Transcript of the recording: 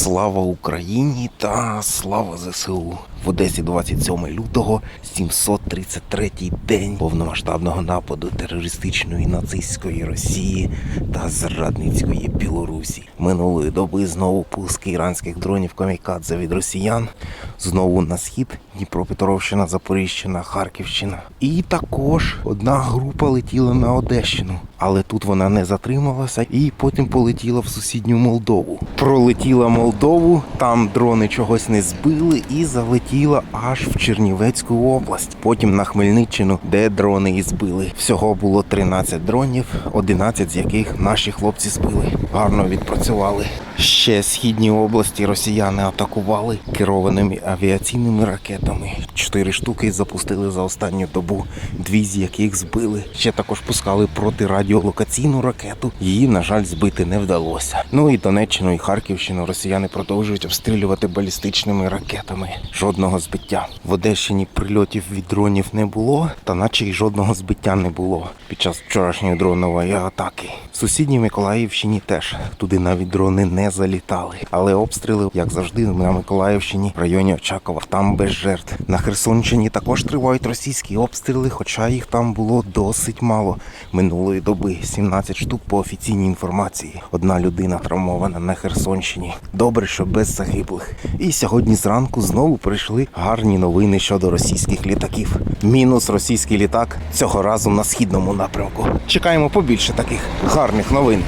Слава Україні та слава ЗСУ. В Одесі 27 лютого 733-й день повномасштабного нападу терористичної нацистської Росії та зрадницької Білорусі. Минулої доби знову пуски іранських дронів камікадзе від росіян. Знову на схід Дніпропетровщина, Запоріжжя, Харківщина. І також одна група летіла на Одещину, але тут вона не затрималася і потім полетіла в сусідню Молдову. Пролетіла Молдову, там дрони чогось не збили і залетіла аж в Чернівецьку область. Потім на Хмельниччину, де дрони і збили. Всього було 13 дронів, 11 з яких наші хлопці збили. Гарно відпрацювали. Ще східні області росіяни атакували керованими авіаційними ракетами. Чотири штуки запустили за останню добу, дві з яких збили. Ще також пускали протирадіолокаційну ракету. Її, на жаль, збити не вдалося. Ну і Донеччину і Харківщину росіяни продовжують обстрілювати балістичними ракетами. Жодного збиття. В Одещині прильотів від дронів не було, та наче й жодного збиття не було під час вчорашньої дронової атаки. В сусідній Миколаївщині теж туди навіть дрони не залітали. Але обстріли, як завжди, на Миколаївщині в районі Очакова. Там без жертв. На Херсонщині також тривають російські обстріли, хоча їх там було досить мало. Минулої доби 17 штук по офіційній інформації. Одна людина травмована на Херсонщині. Добре, що без загиблих. І сьогодні зранку знову прийшли гарні новини щодо російських літаків. Мінус російський літак цього разу на східному напрямку. Чекаємо побільше таких гарних новин.